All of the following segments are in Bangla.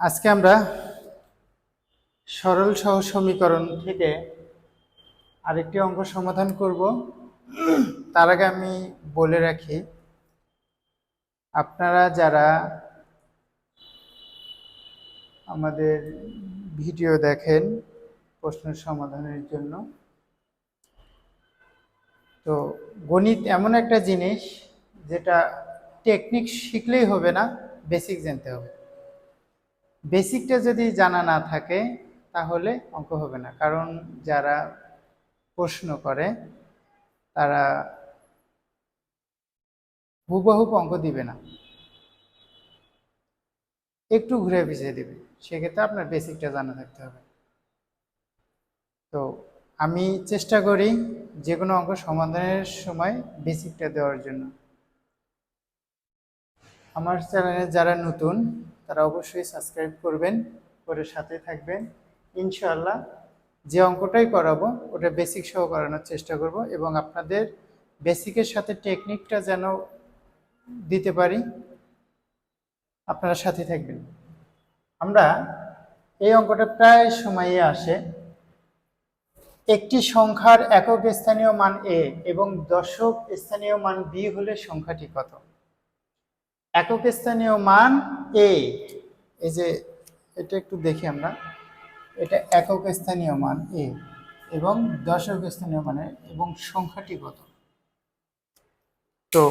আজকে আমরা সরল সহ সমীকরণ থেকে আরেকটি অঙ্ক সমাধান করব। তার আগে আমি বলে রাখি, আপনারা যারা আমাদের ভিডিও দেখেন প্রশ্ন সমাধানের জন্য, তো গণিত এমন একটা জিনিস যেটা টেকনিক শিখলেই হবে না, বেসিক জানতে হবে। বেসিকটা যদি জানা না থাকে, তাহলে অঙ্ক হবে না। কারণ যারা প্রশ্ন করে, তারা হুবহুব অঙ্ক দিবে না। একটু ঘুরে পিছিয়ে দিবে। সেক্ষেত্রে আপনার বেসিকটা জানা থাকতে হবে। তো আমি চেষ্টা করি যে কোনো অঙ্ক সমাধানের সময় বেসিকটা দেওয়ার জন্য। আমার চ্যানেলে যারা নতুন তারা অবশ্যই সাবস্ক্রাইব করবেন করে সাথে থাকবেন। ইনশাআল্লাহ যে অঙ্কটাই করাবো, ওটা বেসিক সহ করানোর চেষ্টা করব এবং আপনাদের বেসিকের সাথে টেকনিকটা যেন দিতে পারি, আপনারা সাথে থাকবেন। আমরা এই অঙ্কটা প্রায় সময়ে আসে। একটি সংখ্যার একক স্থানীয় মান এ এবং দশক স্থানীয় মান বি হলে সংখ্যাটি কত? একক স্থানীয় মান এ এই যে এটা একটু দেখি আমরা। এটা একক স্থানীয় মান এ এবং দশক স্থানীয় মানে এবং সংখ্যাটি কত? তো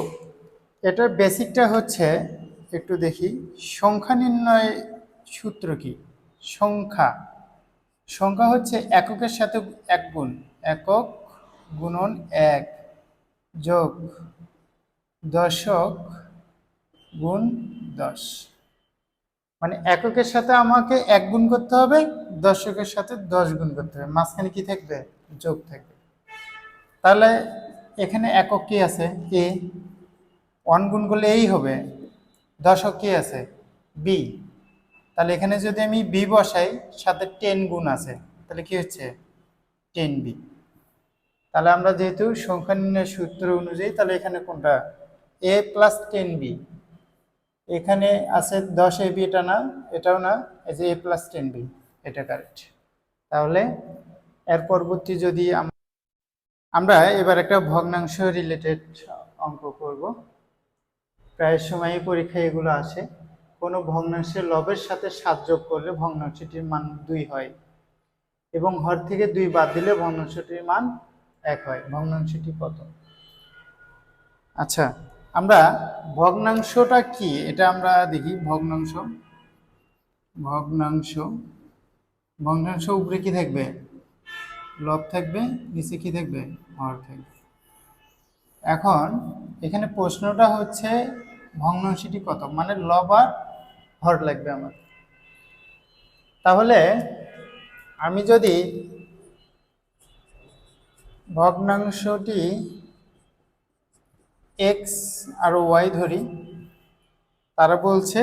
এটার বেসিকটা হচ্ছে, একটু দেখি, সংখ্যা নির্ণয় সূত্র কি? সংখ্যা। সংখ্যা হচ্ছে এককের সাথে এক গুণ। একক গুণন এক যোগ দশক গুণ দশ। মানে এককের সাথে আমাকে এক গুণ করতে হবে, দশকের সাথে দশ গুণ করতে হবে। মাঝখানে কি থাকবে? যোগ থাকবে। তাহলে এখানে একক কি আছে? এ। ওয়ান গুণ করলে এই হবে। দশক কি আছে? বি। তাহলে এখানে যদি আমি বি বসাই, সাথে টেন গুণ আছে, তাহলে কি হচ্ছে? Ten B. তাহলে আমরা যেহেতু সংখ্যা সূত্র অনুযায়ী, তাহলে এখানে কোনটা? A plus ten B. এখানে আছে দশ এ বি এটা না, এটাও না, এই যে এ প্লাস টেন বি এটা কারেক্ট তাহলে এর পরবর্তী যদি আমরা এবার একটা ভগ্নাংশ রিলেটেড অঙ্ক করব। প্রায় সময়ই পরীক্ষায় এগুলো আসে কোনো ভগ্নাংশের লবের সাথে সাত যোগ করলে ভগ্নাংশটির মান দুই হয় এবং হর থেকে দুই বাদ দিলে ভগ্নাংশটির মান এক হয়। ভগ্নাংশটি কত? আচ্ছা আমরা ভগ্নাংশটা কি? এটা আমরা দেখি, ভগ্নাংশ। ভগ্নাংশ। ভগ্নাংশ উপরে কি থাকবে? লব থাকবে, নিচে কি থাকবে? হর থাকবে। এখন এখানে প্রশ্নটা হচ্ছে, ভগ্নাংশটি কত? মানে লব আর হর লাগবে আমার। তাহলে আমি যদি ভগ্নাংশটি এক্স আর ওয়াই ধরি, তারা বলছে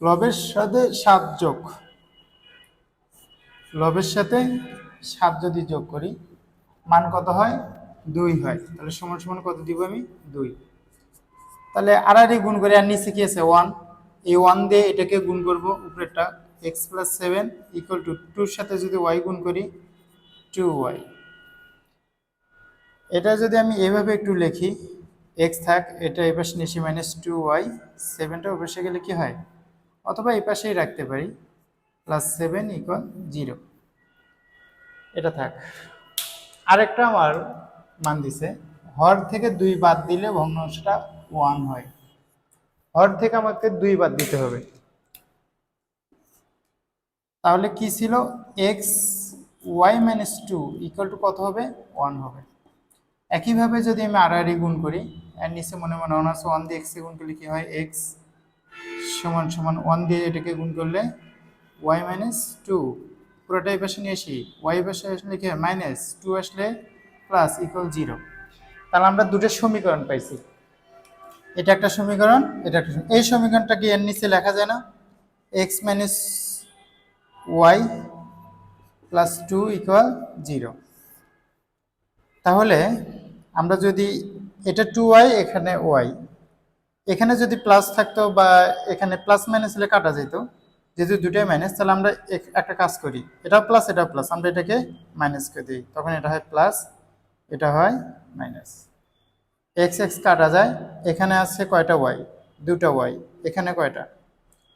লবের সাথে সাত যোগ। লবের সাথে সাত যদি যোগ করি, মান কত হয়? দুই হয়। তাহলে সমান সমান কত দিব আমি? দুই। তাহলে আড়াআড়ি গুণ করে, আর নিচে কি আছে? ওয়ান। এই ওয়ান দিয়ে এটাকে গুণ করব উপরেরটা। X plus seven equal to টুর সাথে যদি ওয়াই গুণ করি টু ওয়াই এটা যদি আমি এভাবে একটু লিখি এক্স থাক, এটা এই পাশে নিচে মাইনাস টু ওয়াই সেভেনটা ওই গেলে কি হয়? অথবা এই পাশেই রাখতে পারি প্লাস সেভেন ইকুয়াল জিরো এটা থাক। আরেকটা আমার মান দিছে, হর থেকে দুই বাদ দিলে ভগ্নাংশটা ওয়ান হয়। হর থেকে আমাকে দুই বাদ দিতে হবে। তাহলে কি ছিল? X y minus two equal to কত হবে? ওয়ান হবে। একইভাবে যদি আমি আড়াআড়ি গুণ করি এর নিচে মনে মনে আছে ওয়ান দিয়ে এক্সে গুণ করলে কি হয়? এক্স সমান সমান ওয়ান দিয়ে এটাকে গুণ করলে ওয়াই মাইনাস টু পুরোটাই পাশে নিয়ে আসি। ওয়াই পাশে আসলে কি হয়? মাইনাস টু আসলে প্লাস ইকুয়াল জিরো তাহলে আমরা দুটো সমীকরণ পাইছি। এটা একটা সমীকরণ, এটা একটা এই সমীকরণটা কি এর নিচে লেখা যায় না? X minus y plus two equal zero তাহলে আমরা যদি এটা টু ওয়াই এখানে ওয়াই। এখানে যদি প্লাস থাকতো বা এখানে প্লাস মাইনাস হলে কাটা যেত। যেহেতু দুটাই মাইনাস তাহলে আমরা এক- একটা কাজ করি। এটা প্লাস এটা প্লাস আমরা এটাকে মাইনাস করে দিই। তখন এটা হয় প্লাস এটা হয় মাইনাস এক্স এক্স কাটা যায়। এখানে আছে কয়টা ওয়াই দুটা ওয়াই এখানে কয়টা?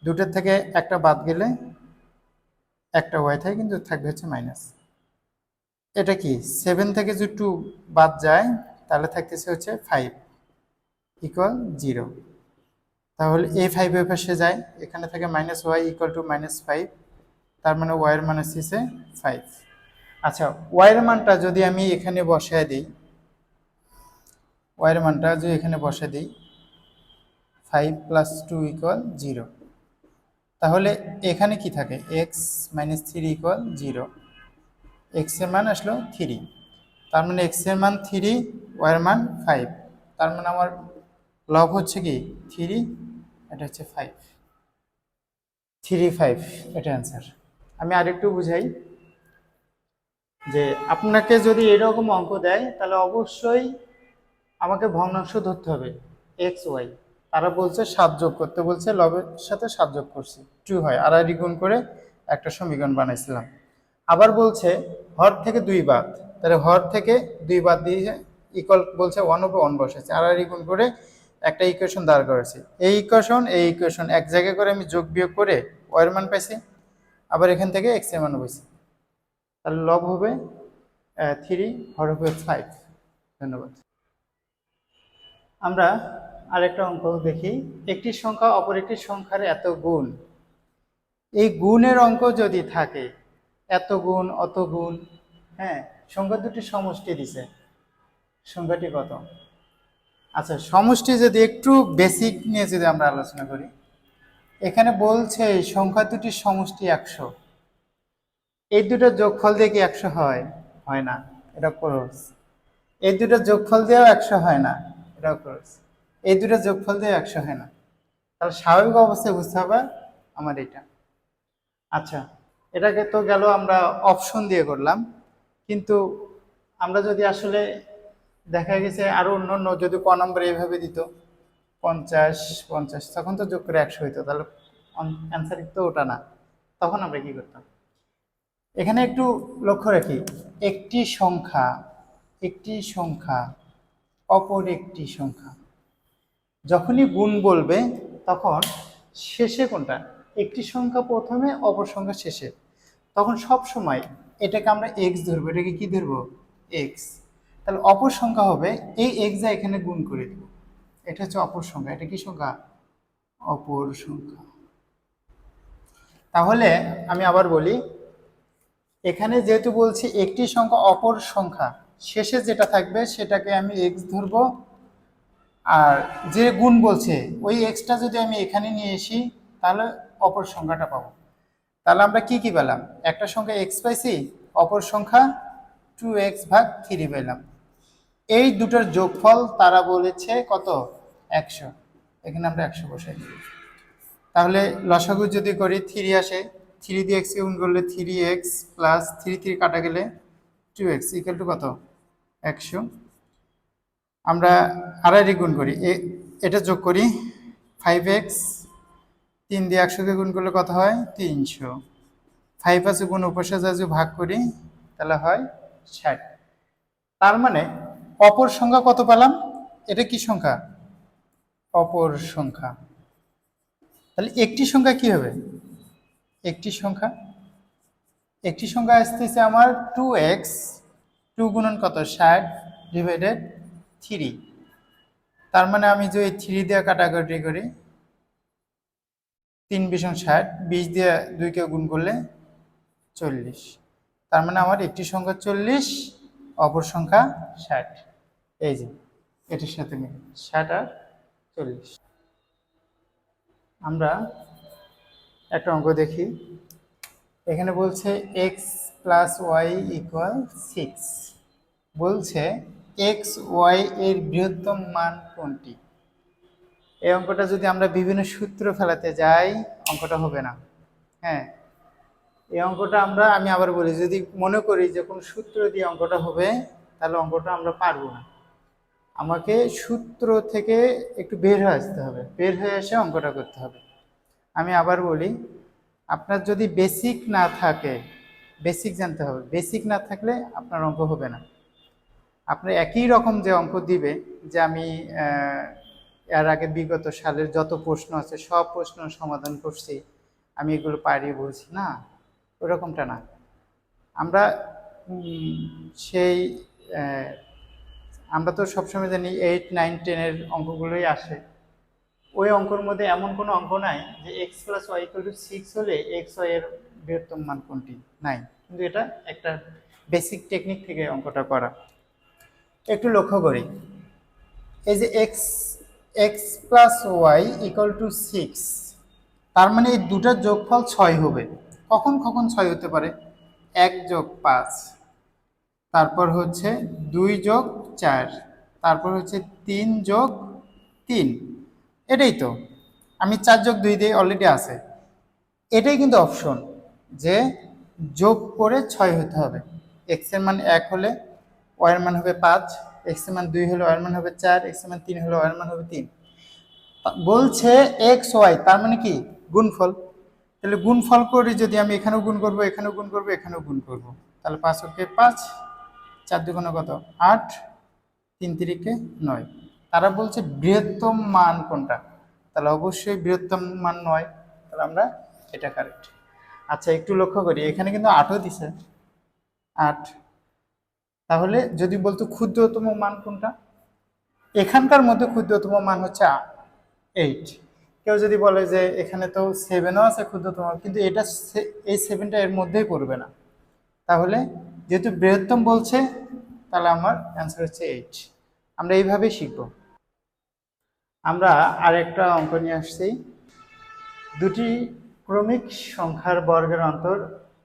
দুটোর থেকে একটা বাদ গেলে একটা ওয়াই থাকে, কিন্তু থাকবে হচ্ছে মাইনাস এটা কি? সেভেন থেকে যদি টু বাদ যায় থাকতেছে হচ্ছে ফাইভ ইকুয়াল জিরো তাহলে এ ফাইভের পাশে যায়, এখানে থাকে minus y equal to minus five তার মানে ওয়াইয়ের মান আসছে ফাইভ আচ্ছা ওয়াইয়ের মানটা যদি আমি এখানে বসায় দিই ওয়াইয়ের মানটা যদি এখানে বসে দিই five plus two equal zero তাহলে এখানে কি থাকে? X minus three equal zero এক্সের মান আসলো থ্রি তার মানে এক্সের মান থ্রি ওয়াইয়ের মান ফাইভ তার মানে আমার লব হচ্ছে কি? থ্রি এটা হচ্ছে ফাইভ থ্রি ফাইভ এটা অ্যান্সার আমি আরেকটু বুঝাই যে আপনাকে যদি এরকম অঙ্ক দেয়, তাহলে অবশ্যই আমাকে ভগ্নাংশ ধরতে হবে এক্স ওয়াই তারা বলছে সাত যোগ করতে বলছে লবের সাথে সাত যোগ করছি। টু হয়। আড়াআড়ি গুণ করে একটা সমীকরণ বানাইছিলাম। আবার বলছে হর থেকে দুই বাদ। তাহলে হর থেকে দুই বাদ দিয়ে ইকল বলছে ওয়ান উপর ওয়ান বসেছে আর আর গুণ করে একটা ইকুয়েশন দাঁড় করেছি। এই ইকুয়েশন এই ইকুয়েশন এক জায়গায় করে আমি যোগ বিয়োগ করে ওয়ার মান পাইছি, আবার এখান থেকে এক্সের মান পাইছি। তাহলে লব হবে থ্রি হর হবে ফাইভ ধন্যবাদ। আমরা আরেকটা অঙ্ক দেখি। একটি সংখ্যা অপর একটি সংখ্যার এত গুণ। এই গুণের অঙ্ক যদি থাকে, এত গুণ, অত গুণ হ্যাঁ সংখ্যা দুটি সমষ্টি দিছে। সংখ্যাটি কত? আচ্ছা সমষ্টি যদি একটু বেসিক নিয়ে যদি আমরা আলোচনা করি, এখানে বলছে সংখ্যা দুটির সমষ্টি একশো। এই দুটো যোগফল দিয়ে কি একশো হয়? হয় না, এটা ক্রস এই দুটো যোগফল দিয়েও একশো হয় না, এটাও ক্রস এই দুটো যোগফল দিয়ে একশো হয় না। তাহলে স্বাভাবিক অবস্থায় বুঝতে হবে আমার এটা। আচ্ছা এটাকে তো গেল আমরা অপশন দিয়ে করলাম। কিন্তু আমরা যদি আসলে দেখা গেছে আরও অন্য অন্য যদি ক নম্বর এইভাবে দিত, পঞ্চাশ পঞ্চাশ, তখন তো যোগ করে একশো হইতো, তাহলে অ্যান্সার তো ওটা না। তখন আমরা কি করতাম? এখানে একটু লক্ষ্য রাখি, একটি সংখ্যা একটি সংখ্যা, অপর একটি সংখ্যা। যখনই গুণ বলবে, তখন শেষে কোনটা? একটি সংখ্যা প্রথমে, অপর সংখ্যা শেষে। তখন সব সময় এটাকে আমরা এক্স ধরবো, এটাকে কি ধরবো? এক্স তাহলে অপর সংখ্যা হবে, এই এক্স যা এখানে গুণ করে দেব। এটা হচ্ছে অপর সংখ্যা, এটা কি সংখ্যা? অপর সংখ্যা। তাহলে আমি আবার বলি, এখানে যেহেতু বলছি একটি সংখ্যা অপর সংখ্যা, শেষে যেটা থাকবে সেটাকে আমি এক্স ধরবো। আর যে গুণ বলছে, ওই এক্সটা যদি আমি এখানে নিয়ে আসি, তাহলে অপর সংখ্যাটা পাবো। তাহলে আমরা কি কি পেলাম? একটা সংখ্যা এক্স পাইছি, অপর সংখ্যা টু এক্স ভাগ থ্রি পেলাম। এই দুটোর যোগফল তারা বলেছে কত? একশো। এখানে আমরা একশো বসাই তাহলে লসাগু যদি করি থ্রি আসে থ্রি দিয়ে এক্স গুণ করলে three x plus three three কাটা গেলে টু এক্স ইকুয়াল টু কত? একশো। আমরা আড়াইটি গুণ করি। এটা যোগ করি ফাইভ এক্স তিন দিয়ে একশোকে গুণ করলে কত হয়? তিনশো। ফাইভ আছে গুণ উপসে যদি ভাগ করি, তাহলে হয় ষাট। তার মানে অপর সংখ্যা কত পেলাম? এটা কি সংখ্যা? অপর সংখ্যা। তাহলে একটি সংখ্যা কি হবে? একটি সংখ্যা। একটি সংখ্যা আসতেছে আমার টু এক্স টু গুণন কত? ষাট ডিভাইডেড থ্রি তার মানে আমি যদি থ্রি দিয়ে কাটাকাটি করি তিন ভীষণ ষাট, বিশ দিয়ে দুইকে গুণ করলে চল্লিশ। তার মানে আমার একটি সংখ্যা চল্লিশ, অপর সংখ্যা ষাট। এই যে, এটির সাথে মিল। ষাট আর চল্লিশ। আমরা একটা অঙ্ক দেখি। এখানে বলছে x plus y equal six বলছে এক্স ওয়াই এর বৃহত্তম মান কোনটি? এই অঙ্কটা যদি আমরা বিভিন্ন সূত্র ফেলাতে যাই, অঙ্কটা হবে না। হ্যাঁ এই অঙ্কটা আমরা, আমি আবার বলি, যদি মনে করি যে কোনো সূত্র দিয়ে অঙ্কটা হবে, তাহলে অঙ্কটা আমরা পারব না। আমাকে সূত্র থেকে একটু বের হয়ে আসতে হবে, বের হয়ে এসে অঙ্কটা করতে হবে। আমি আবার বলি, আপনার যদি বেসিক না থাকে বেসিক জানতে হবে বেসিক না থাকলে আপনার অঙ্ক হবে না। আপনার একই রকম যে অঙ্ক দিবে, যে আমি এর আগে বিগত সালের যত প্রশ্ন আছে, সব প্রশ্ন সমাধান করছি। আমি এগুলো পারি বলছি, না? ওরকমটা না। আমরা সেই আমরা তো সবসময় জানি এইট নাইন টেনের অঙ্কগুলোই আসে। ওই অঙ্কর মধ্যে এমন কোনো অঙ্ক নাই যে x plus y equal to six হলে এক্স ওয়াই এর বৃহত্তম মান কোনটি? নাই। কিন্তু এটা একটা বেসিক টেকনিক থেকে অঙ্কটা করা। একটু লক্ষ্য করি। এই যে x x plus y equal to six তার মানে এই দুটার যোগফল ছয় হবে। কখন কখন ছয় হতে পারে? এক যোগ পাঁচ, তারপর হচ্ছে দুই যোগ চার, তারপর হচ্ছে তিন যোগ তিন। এটাই তো। আমি চার যোগ দুই দিয়ে অলরেডি আছে। এটাই কিন্তু অপশন যে যোগ করে ছয় হতে হবে। এক্সের মান এক হলে ওয়াই মান হবে পাঁচ এক্স মান দুই হলে ওয়াই এর মান হবে চার এক্স মান তিন হলে ওয়াই এর মান হবে তিন। বলছে এক্স ওয়াই তার মানে কি? গুণফল। তাহলে গুণফল করে যদি আমি এখানেও গুণ করব, এখানেও গুণ করব, এখানেও গুণ করব। তাহলে পাঁচ ওকে পাঁচ, চার দুগুণে কত? আট, তিন তিরিকে নয়। তারা বলছে বৃহত্তম মান কোনটা? তাহলে অবশ্যই বৃহত্তম মান নয়। তাহলে আমরা এটা কারেক্ট আচ্ছা একটু লক্ষ্য করি। এখানে কিন্তু আটও দিছে। আট তাহলে যদি বলতো ক্ষুদ্রতম মান কোনটা? এখানকার মধ্যে ক্ষুদ্রতম মান হচ্ছে এইট কেউ যদি বলে যে এখানে তো সেভেনও আছে ক্ষুদ্রতম, কিন্তু এটা এই সেভেনটা এর মধ্যেই পড়বে না। তাহলে যেহেতু বৃহত্তম বলছে, তাহলে আমার অ্যান্সার হচ্ছে এইট আমরা এইভাবেই শিখব। আমরা আরেকটা অঙ্ক নিয়ে আসছি। দুটি ক্রমিক সংখ্যার বর্গের অন্তর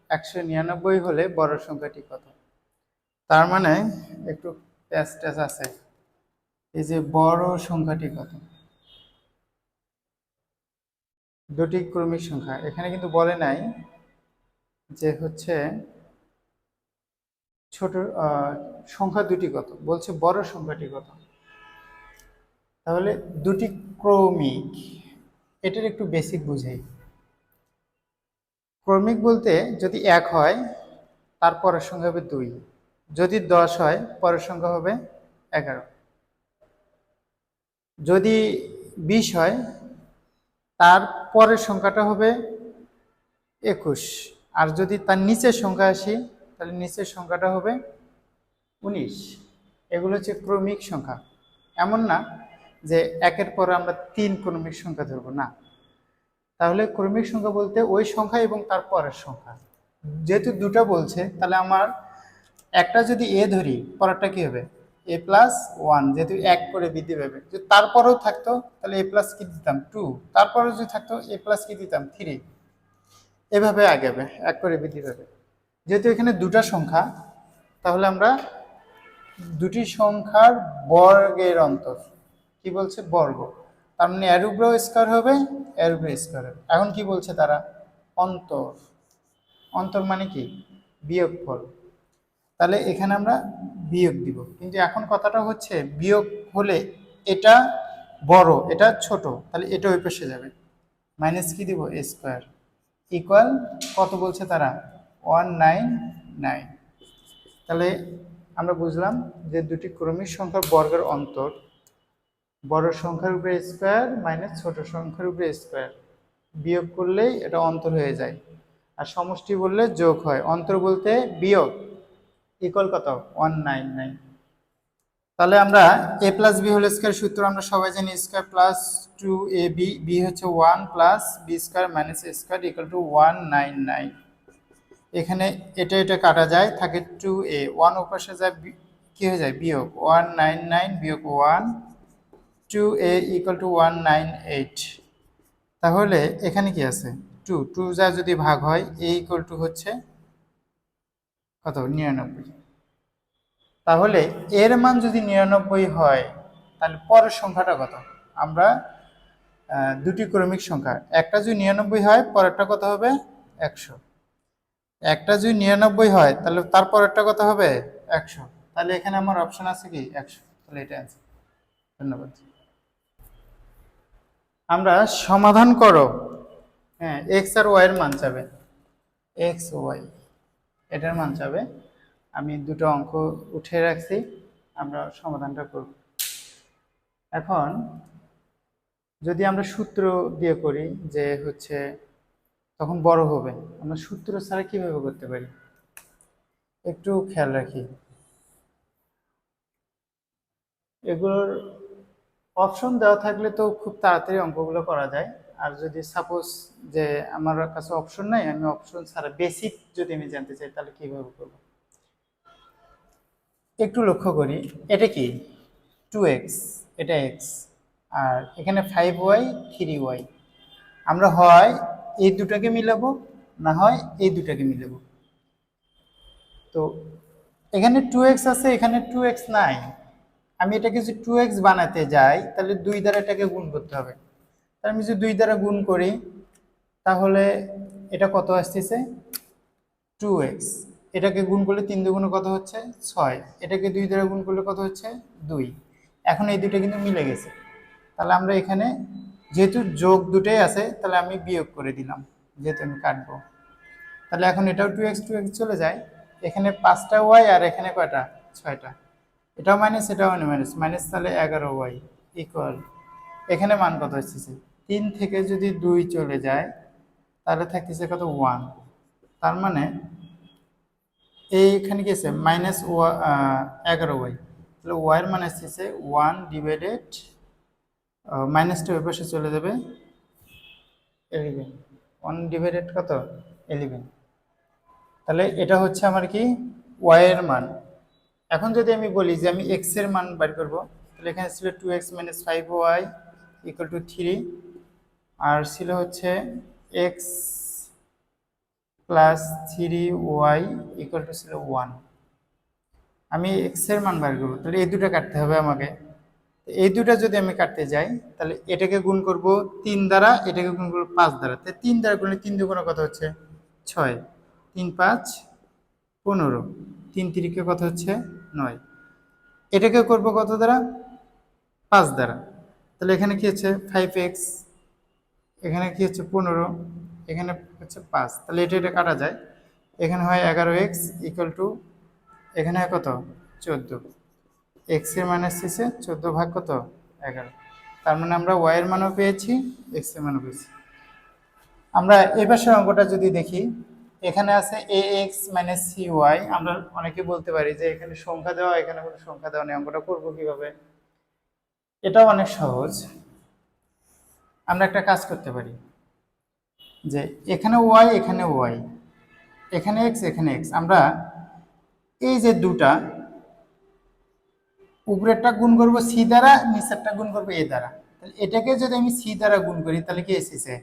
একশো নিরানব্বই হলে বড় সংখ্যাটি কত? তার মানে একটু প্যাচ ট্যাচ আছে। এই যে বড় সংখ্যাটি কত? দুটি ক্রমিক সংখ্যা। এখানে কিন্তু বলে নাই যে হচ্ছে ছোট সংখ্যা দুটি কত? বলছে বড় সংখ্যাটি কত? তাহলে দুটি ক্রমিক, এটার একটু বেসিক বুঝাই। ক্রমিক বলতে যদি এক হয়, তারপরের সংখ্যা হবে দুই। যদি দশ হয়, পরের সংখ্যা হবে এগারো। যদি বিশ হয়, তার পরের সংখ্যাটা হবে একুশ। আর যদি তার নিচের সংখ্যা আসি, তাহলে নিচের সংখ্যাটা হবে উনিশ। এগুলো হচ্ছে ক্রমিক সংখ্যা। এমন না যে একের পর আমরা তিন ক্রমিক সংখ্যা ধরবো, না। তাহলে ক্রমিক সংখ্যা বলতে ওই সংখ্যা এবং তার পরের সংখ্যা। যেহেতু দুটো বলছে, তাহলে আমার একটা যদি এ ধরি, পরেরটা কি হবে? এ প্লাস ওয়ান যেহেতু এক করে বৃদ্ধি পাবে। যদি তারপরেও থাকতো, তাহলে এ প্লাস কি দিতাম? টু তারপরেও যদি থাকতো এ প্লাস কি দিতাম? থ্রি এভাবে আগাবে এক করে বৃদ্ধি পাবে। যেহেতু এখানে দুটা সংখ্যা, তাহলে আমরা দুটি সংখ্যার বর্গের অন্তর। কি বলছে? বর্গ। তার মানে উপরেও স্কোয়ার হবে উপরে স্কোয়ার হবে। এখন কি বলছে তারা? অন্তর। অন্তর মানে কি? বিয়োগফল। তাহলে এখানে আমরা বিয়োগ দিব। কিন্তু এখন কথাটা হচ্ছে বিয়োগ হলে এটা বড়, এটা ছোট, তাহলে এটা ওই পাশে যাবে। মাইনাস কি দিব? স্কোয়ার। ইকুয়াল কত বলছে তারা? One nine nine. তাহলে আমরা বুঝলাম যে দুটি ক্রমিক সংখ্যার বর্গের অন্তর, বড় সংখ্যার উপরে স্কোয়ার মাইনাস ছোট সংখ্যার উপরে স্কোয়ার। বিয়োগ করলেই এটা অন্তর হয়ে যায়। আর সমষ্টি বললে যোগ হয়। অন্তর বলতে বিয়োগ। ইকুয়াল কত? ওয়ান নাইন নাইন তাহলে আমরা A plus B whole square সূত্র আমরা সবাই জানি square plus two A B B হচ্ছে one plus B square minus A square equal to one nine nine এখানে এটা এটা কাটা যায়, থাকে টু এ ওয়ান ওপাশে যায় কি হয়ে যায়? বিয়োগ। ওয়ান নাইন নাইন বিয়োগ one two A equal to one nine eight তাহলে এখানে কি আছে? টু টু যা যদি ভাগ হয় এ ইকুয়াল টু হচ্ছে কত? নিরানব্বই। তাহলে এর মান যদি নিরানব্বই হয়, তাহলে পরের সংখ্যাটা কত? আমরা দুটি ক্রমিক সংখ্যা। একটা যদি নিরানব্বই হয়, পরেরটা কত হবে? একশো। একটা যদি নিরানব্বই হয়, তাহলে তার পরেরটা কত হবে? একশো। তাহলে এখানে আমার অপশন আছে কি? একশো। তাহলে এটা আছে ধন্যবাদ। আমরা সমাধান করো। হ্যাঁ এক্স আর ওয়াই এর মান চাবে। এক্স ওয়াই এটার মান চাবে আমি দুটো অঙ্ক উঠে রাখছি, আমরা সমাধানটা করব। এখন যদি আমরা সূত্র দিয়ে করি যে হচ্ছে তখন বড় হবে, আমরা সূত্র ছাড়া কীভাবে করতে পারি? একটু খেয়াল রাখি। এগুলোর অপশন দেওয়া থাকলে তো খুব তাড়াতাড়ি অঙ্কগুলো করা যায়। আর যদি সাপোজ যে আমার কাছে অপশন নাই, আমি অপশন ছাড়া বেসিক যদি আমি জানতে চাই, তাহলে কীভাবে করব? একটু লক্ষ্য করি, এটা কি? টু এক্স এটা এক্স আর এখানে ফাইভ ওয়াই থ্রি ওয়াই আমরা হয় এই দুটাকে মিলাবো, না হয় এই দুটাকে মিলাবো। তো এখানে টু এক্স আছে, এখানে টু এক্স নাই। আমি এটাকে যদি টু এক্স বানাতে যাই, তাহলে দুই দ্বারা এটাকে গুণ করতে হবে। তাহলে আমি যদি দুই দ্বারা গুণ করি, তাহলে এটা কত আসতেছে? টু এক্স এটাকে গুণ করলে তিন দুগুণে কত হচ্ছে? ছয়। এটাকে দুই দ্বারা গুণ করলে কত হচ্ছে? দুই। এখন এই দুটো কিন্তু মিলে গেছে। তাহলে আমরা এখানে যেহেতু যোগ দুটোই আছে, তাহলে আমি বিয়োগ করে দিলাম, যেহেতু আমি কাটবো। তাহলে এখন এটাও টু এক্স টু এক্স চলে যায়। এখানে পাঁচটা ওয়াই আর এখানে কয়টা? ছয়টা। এটাও মাইনাস এটাও মাইনাস মাইনাস তাহলে এগারো ওয়াই ইকুয়াল এখানে মান কত হচ্ছে তিন থেকে যদি দুই চলে যায়, তাহলে থাকতেছে কত? ওয়ান তার মানে এইখানে কি আছে মাইনাস ওয়া এগারো ওয়াই। তাহলে ওয়াইয়ের মান আসতেছে ওয়ান ডিভাইডেড মাইনাসটা ওই পাশে চলে যাবে এলিভেন ওয়ান ডিভাইডেড কত? এলিভেন তাহলে এটা হচ্ছে আমার কি? ওয়াইয়ের মান। এখন যদি আমি বলি যে আমি এক্সের মান বার করব, তাহলে এখানে ছিল two x minus five y equal to three আর ছিল হচ্ছে x plus three y equal to ছিল ওয়ান আমি এক্সের মান বার করব, তাহলে এই দুটো কাটতে হবে আমাকে। এই দুটো যদি আমি কাটতে যাই, তাহলে এটাকে গুণ করব তিন দ্বারা, এটাকে গুণ করব পাঁচ দ্বারা। তাই তিন দ্বারা গুণলে তিন দুগুণ কত হচ্ছে? ছয়। তিন পাঁচ, পনেরো। তিন তিরিকে কত হচ্ছে? নয়। এটাকে করব কত দ্বারা? পাঁচ দ্বারা। তাহলে এখানে কি হচ্ছে? ফাইভ এক্স এখানে কি হচ্ছে পনেরো, এখানে হচ্ছে পাঁচ। তাহলে এটা এটা কাটা যায়। এখানে হয় এগারো এক্স ইকুয়াল টু এখানে হয় কত? চোদ্দ। এক্সের মান এসেছে চোদ্দ ভাগ কত? এগারো। তার মানে আমরা ওয়াইয়ের মানও পেয়েছি এক্সের মানও পেয়েছি। আমরা এই পাশের অঙ্কটা যদি দেখি, এখানে আছে A x minus C y আমরা অনেকে বলতে পারি যে এখানে সংখ্যা দেওয়া, এখানে কোনো সংখ্যা দেওয়া নেই। অঙ্কটা করব কীভাবে? এটাও অনেক সহজ। আমরা একটা কাজ করতে পারি। যে এখানে ওয়াই এখানে ওয়াই, এখানে এক্স এখানে এক্স। আমরা এই যে দুটা, উপরেরটা গুণ করব সি দ্বারা, নিচেরটা গুণ করব এ দ্বারা। তাহলে এটাকে যদি আমি সি দ্বারা গুণ করি, তাহলে কি এসেছে?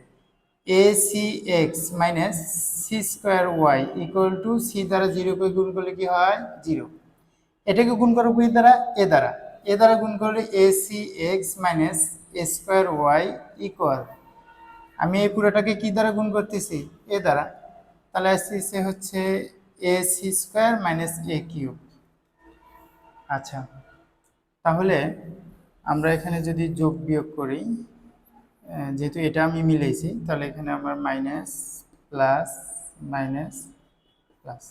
A C x minus C square y equal to C দ্বারা জিরোকে গুণ করলে কি হয়? জিরো। এটাকে গুণ করব কি দ্বারা? এ দ্বারা। এ দ্বারা গুণ করলে A C x minus square y equal. আমি এই পুরোটাকে কি দ্বারা গুণ করতেছি? এ দ্বারা। তাহলে আসছে হচ্ছে A C square minus A cube. আচ্ছা। তাহলে আমরা এখানে যদি যোগ বিয়োগ করি যেহেতু এটা আমি মিলেছি তাহলে এখানে আমার মাইনাস প্লাস মাইনাস প্লাস।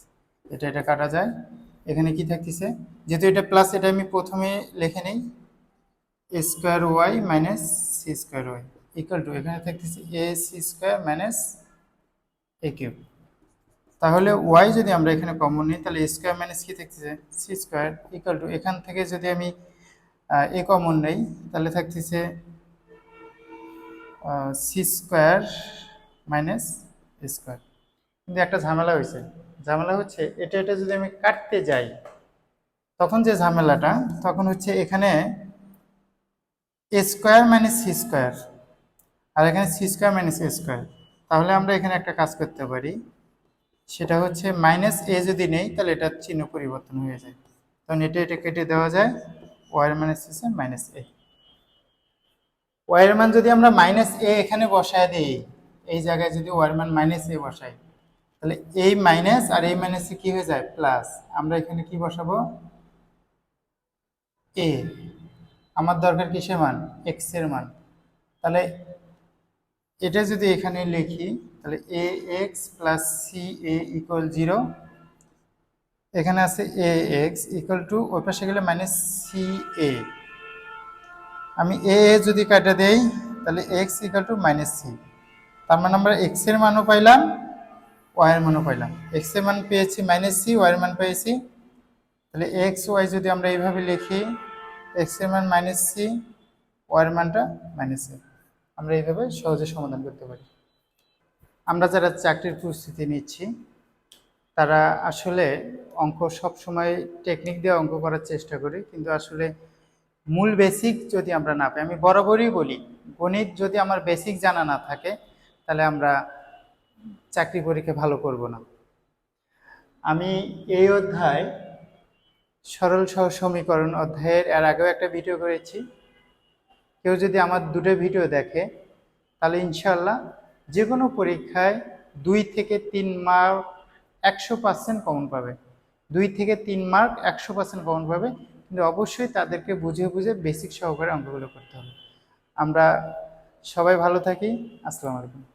এটা এটা কাটা যায়। এখানে কি থাকতেছে? যেহেতু এটা প্লাস, এটা আমি প্রথমে লিখে নেই। Square y minus C square y equal to এখানে থাকতেছে A C square minus A cube তাহলে ওয়াই যদি আমরা এখানে কমন নিই, তাহলে স্কোয়ার মাইনাস কি থাকতেছে? সি স্কোয়ার ইকুয়াল টু এখান থেকে যদি আমি এ কমন নেই, তাহলে থাকতেছে সি স্কোয়ার মাইনাস স্কোয়ার কিন্তু একটা ঝামেলা হয়েছে। ঝামেলা হচ্ছে, এটা এটা যদি আমি কাটতে যাই, তখন যে ঝামেলাটা, তখন হচ্ছে এখানে A square minus C square আর এখানে C square minus A square তাহলে আমরা এখানে একটা কাজ করতে পারি। সেটা হচ্ছে মাইনাস এ যদি নেই, তাহলে এটার চিহ্ন পরিবর্তন হয়ে যায়। তখন এটা এটা কেটে দেওয়া যায়। ওয়ার মাইনাস এসে মাইনাস এ ওয়ার মান যদি আমরা মাইনাস এ এখানে বসায় দিই, এই জায়গায় যদি ওয়ার মান মাইনাস এ বসাই, তাহলে এই মাইনাস আর এই মাইনাসে কি হয়ে যায়? প্লাস আমরা এখানে কি বসাবো? এ আমার দরকার কিসের মান? এক্সের মান। তাহলে এটা যদি এখানে লিখি, তাহলে A x plus C A equal zero এখানে আছে এ এক্স ইকুয়াল টু ওই পাশে গেলে মাইনাস সি এ আমি এ যদি কাটা দেই, তাহলে x equal to minus C তার মানে আমরা এক্সের মানও পাইলাম ওয়াই এর মানও পাইলাম। এক্সের মান পেয়েছি মাইনাস সি ওয়াই এর মান পেয়েছি। তাহলে এক্স ওয়াই যদি আমরা এইভাবে লিখি এক্স মান মাইনাস সি ওয়াই এর মানটা মাইনাস সি আমরা এইভাবে সহজে সমাধান করতে পারি। আমরা যারা চাকরির প্রস্তুতি নিচ্ছি, তারা আসলে অঙ্ক সব সময় টেকনিক দিয়ে অঙ্ক করার চেষ্টা করি, কিন্তু আসলে মূল বেসিক যদি আমরা না পাই, আমি বরাবরই বলি, গণিত যদি আমার বেসিক জানা না থাকে, তাহলে আমরা চাকরি পরীক্ষা ভালো করব না। আমি এই অধ্যায় সরল সহ সমীকরণ অধ্যায়ের এর আগেও একটা ভিডিও করেছি। কেউ যদি আমার দুটো ভিডিও দেখে, তাহলে ইনশাল্লাহ যে কোনো পরীক্ষায় দুই থেকে তিন মার্ক একশো পার্সেন্ট কমন পাবে। দুই থেকে তিন মার্ক একশো পার্সেন্ট কমন পাবে। কিন্তু অবশ্যই তাদেরকে বুঝে বুঝে বেসিক সহকারে অঙ্কগুলো করতে হবে। আমরা সবাই ভালো থাকি। আসসালামু আলাইকুম।